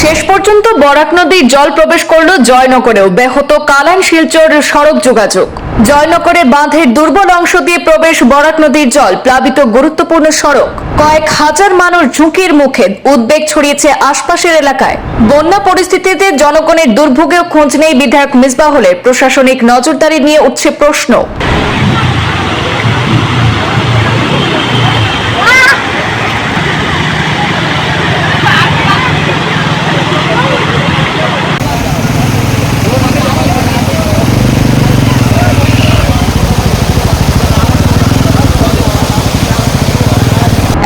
শেষ পর্যন্ত বরাক নদীর জল প্রবেশ করল জয়নগরেও। ব্যাহত কালান শিলচর সড়ক যোগাযোগ। জয়নগরে বাঁধের দুর্বল অংশ দিয়ে প্রবেশ বরাক নদীর জল, প্লাবিত গুরুত্বপূর্ণ সড়ক। কয়েক হাজার মানুষ ঝুঁকির মুখে উদ্বেগ ছড়িয়েছে আশপাশের এলাকায়। বন্যা পরিস্থিতিতে জনগণের দুর্ভোগেও খোঁজ নেই বিধায়ক মিসবাহলের। প্রশাসনিক নজরদারি নিয়ে উঠছে প্রশ্ন।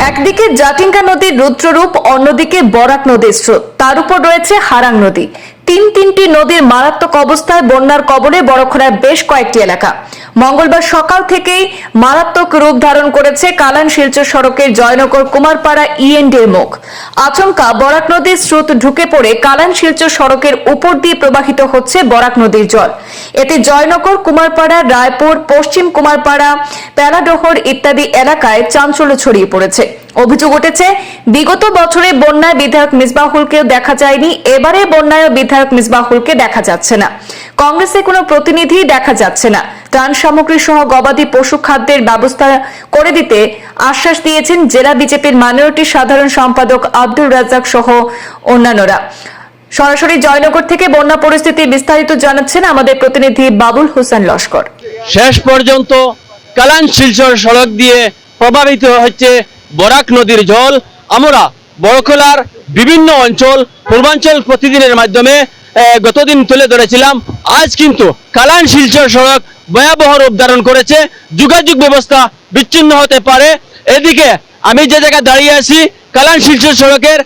একদিকে জাটিঙ্গা নদীর রুদ্ররূপ, অন্যদিকে বরাক নদীর স্রোত। তার উপর রয়েছে হারাং নদী। তিন তিনটি নদীর মারাত্মক অবস্থায় বন্যার কবলে বড়খড়ার বেশ কয়েকটি এলাকা। মঙ্গলবার সকাল থেকেই মারাত্মক রূপ ধারণ করেছে কালান শিলচর সড়কের জয়নগর কুমারপাড়া ইএনডির মুখ। আচমকা বরাক নদীর স্রোত ঢুকে পড়ে কালান শিলচর সড়কের উপর দিয়ে প্রবাহিত হচ্ছে বরাক নদীর জল। এতে জয়নগর কুমারপাড়া, রায়পুর, পশ্চিম কুমারপাড়া প্যালাডোহর ইত্যাদি এলাকায় চাঞ্চল্য ছড়িয়ে পড়েছে। অভিযোগ উঠেছে, বিগত বছরে বন্যায় বিধায়ক মিসবাহুলকেও দেখা যায়নি, এবারে বন্যায় বিধায়ক মিসবাহুলকে দেখা যাচ্ছে না। কংগ্রেসের কোনো প্রতিনিধি দেখা যাচ্ছে না। ত্রাণ সামগ্রী সহ গবাদি পশু খাদ্যের ব্যবস্থা করে দিতে আশ্বাস দিয়েছেন জেলা বিজেপির মাইনরিটি সাধারণ সম্পাদক আব্দুল রাজ্জাক সহ অন্যান্যরা। সরাসরি জয়নগর থেকে বন্যা পরিস্থিতি বিস্তারিত জানাচ্ছেন আমাদের প্রতিনিধি বাবুল হোসেন লস্কর। শেষ পর্যন্ত কালান শিলচর সড়ক দিয়ে প্রভাবিত হচ্ছে বরাক নদীর জল। আমরা বড়খোলার বিভিন্ন অঞ্চল, পূর্বাঞ্চল প্রতিদিনের মাধ্যমে গতদিন তুলে ধরেছিলাম। আজ কিন্তু কালান শিলচর সড়ক ভয়াবহ রূপ ধারণ করেছে। যোগাযোগ ব্যবস্থা বিচ্ছিন্ন হতে পারে। এদিকে আমি যে জায়গায় দাঁড়িয়ে আছি, কালান শিলচর সড়কের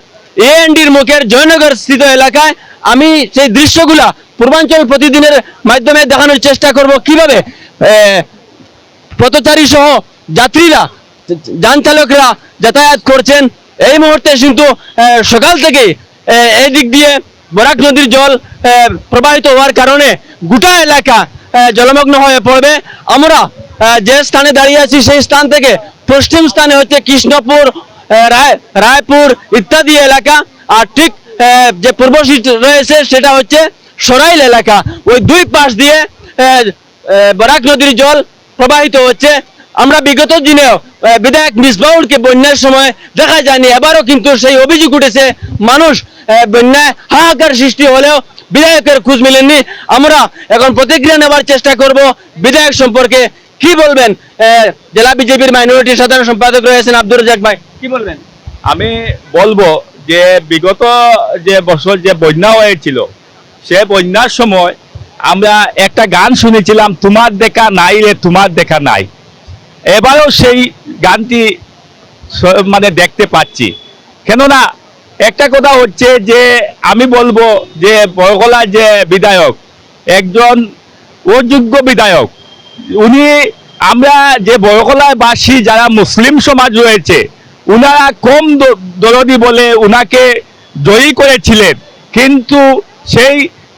এএনডির মুখের জয়নগর স্থিত এলাকায়, আমি সেই দৃশ্যগুলা পূর্বাঞ্চল প্রতিদিনের মাধ্যমে দেখানোর চেষ্টা করব। কীভাবে পথচারী সহ যাত্রীরা, যান চালকরা যাতায়াত করছেন? এই মুহূর্তে কিন্তু সকাল থেকে এই দিক দিয়ে বরাক নদীর জল প্রবাহিত হওয়ার কারণে গোটা এলাকা জলমগ্ন হয়ে পড়বে। আমরা যে স্থানে দাঁড়িয়ে আছি সেই স্থান থেকে পশ্চিম স্থানে হচ্ছে কৃষ্ণপুর রায়, রায়পুর ইত্যাদি এলাকা। আর ঠিক যে পূর্ব রয়েছে সেটা হচ্ছে সরাইল এলাকা। ওই দুই পাশ দিয়ে বরাক নদীর জল প্রবাহিত হচ্ছে। আমরা বিগত দিনেও বিধায়ক মিসবাউলকে বন্যার সময় দেখা যায়নি। এবারও কিন্তু সেই অভিযোগ উঠেছে, মানুষ বন্যায় হাহাকার সৃষ্টি হলেও বিধায়কের খোঁজ মেলেননি। আমরা এখন প্রতিক্রিয়া নেওয়ার চেষ্টা করব। বিধায়ক সম্পর্কে কি বলবেন? জেলা বিজেপির মাইনরিটি সাধারণ সম্পাদক রয়েছেন আব্দুর রাজাক ভাই। কি বলবেন? আমি বলব যে বিগত যে বছর যে বন্যা হয়েছিল, সে বন্যার সময় আমরা একটা গান শুনেছিলাম, তোমার দেখা নাই রে, তোমার দেখা নাই। এবারও সেই গানটি মানে দেখতে পাচ্ছি। কেননা একটা কথা হচ্ছে যে আমি বলব যে বরগলার যে বিধায়ক, একজন অযোগ্য বিধায়ক, উনি আমরা যে বরকলাবাসী যারা মুসলিম সমাজ রয়েছে, উনারা কম দরদি বলে উনাকে জয়ী করেছিলেন। কিন্তু সেই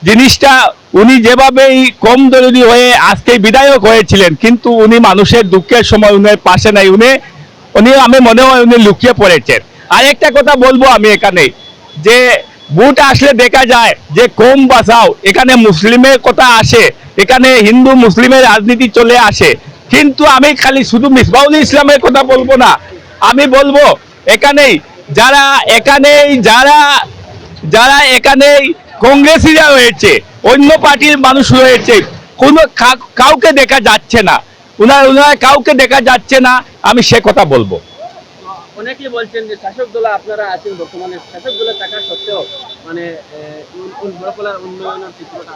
জিনিসটা উনি যেভাবেই কম দরদি হয়ে আজকে বিধায়ক হয়েছিলেন, কিন্তু উনি মানুষের দুঃখের সময় উনি পাশে নাই, উনি উনি, আমি মনে হয় উনি লুকিয়ে পড়েছেন। আর একটা কথা বলব আমি এখানে, যে ভোট আসলে দেখা যায় যে কম বাঁচাও এখানে মুসলিমের কথা আসে, এখানে হিন্দু মুসলিমের রাজনীতি চলে আসে, কিন্তু আমি খালি শুধু মিসবাউল ইসলামের কথা বলব না, আমি বলব এখানেই যারা এখানেই যারা যারা এখানেই কংগ্রেসিরা রয়েছে অন্য পার্টির মানুষ রয়েছে কোনো কাউকে দেখা যাচ্ছে না। উনার উনারা কাউকে দেখা যাচ্ছে না আমি সে কথা বলব। বলছেন যে শাসক দল আপনারা আছেন বর্তমানে। শাসক সত্ত্বেও মানে বড়কলার উন্নয়নের চিত্রটা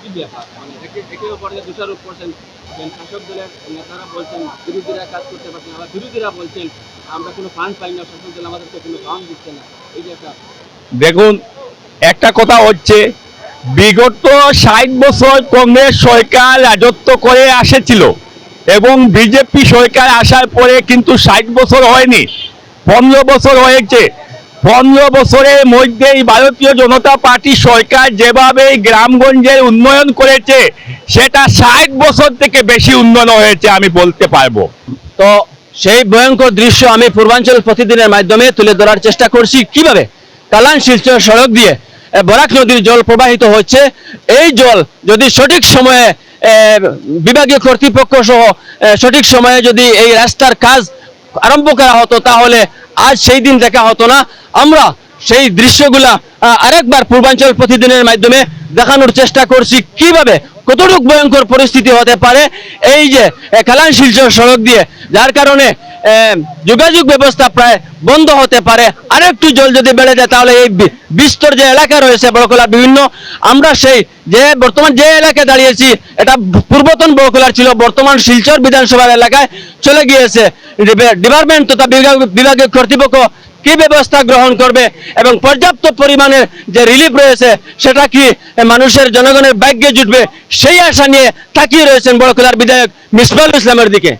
কি ব্যাপার? মানে একে একে অপরকে দোষারোপ করছেন। শাসক দলের নেতারা বলছেন বিরোধীরা কাজ করতে পারছেন আবার বিরোধীরা বলছেন আমরা কোনো ফান্ড পাই না শাসক দল আমাদেরকে কোনো ফান্ড দিচ্ছে না। এই যে একটা দেখুন একটা কথা হচ্ছে, বিগত ষাট বছর কংগ্রেস সরকার রাজত্ব করে আসেছিল এবং বিজেপি সরকার আসার পরে কিন্তু ষাট বছর হয়নি, পনেরো বছর হয়েছে। পনেরো বছরের মধ্যেই ভারতীয় জনতা পার্টি সরকার যেভাবে গ্রামগঞ্জের উন্নয়ন করেছে, সেটা ষাট বছর থেকে বেশি উন্নয়ন হয়েছে আমি বলতে পারব। তো সেই ভয়ঙ্কর দৃশ্য আমি পূর্বাঞ্চল প্রতিদিনের মাধ্যমে তুলে ধরার চেষ্টা করছি। কীভাবে? কালান শিলচর সড়ক দিয়ে বরাক নদীর জল প্রবাহিত হচ্ছে। এই জল যদি সঠিক সময়ে বিভাগীয় কর্তৃপক্ষ সহ সঠিক সময়ে যদি এই রাস্তার কাজ আরম্ভ করা হতো, তাহলে আজ সেই দিন দেখা হতো না। আমরা সেই দৃশ্যগুলা আরেকবার পূর্বাঞ্চল প্রতিদিনের মাধ্যমে দেখানোর চেষ্টা করছি কীভাবে, কতটুকু ভয়ঙ্কর পরিস্থিতি হতে পারে, এই যে কালান শিলচর সড়ক দিয়ে, যার কারণে যোগাযোগ ব্যবস্থা প্রায় বন্ধ হতে পারে। আরেকটু জল যদি বেড়ে যায়, তাহলে এই বিস্তর যে এলাকা রয়েছে বড়কলার বিভিন্ন, আমরা সেই যে, বর্তমান যে এলাকায় দাঁড়িয়েছি, এটা পূর্বতন বড়কলার ছিল, বর্তমান শিলচর বিধানসভার এলাকায় চলে গিয়েছে। ডিপার্টমেন্ট তথা বিভাগ, বিভাগীয় কর্তৃপক্ষ কি ব্যবস্থা গ্রহণ করবে এবং পর্যাপ্ত পরিমাণের যে রিলিফ রয়েছে, সেটা কি মানুষের জনগণের ভাগ্যে জুটবে? সেই আশা নিয়ে তাকিয়ে রয়েছেন বড়কুলার বিধায়ক মিসবাল ইসলামের দিকে।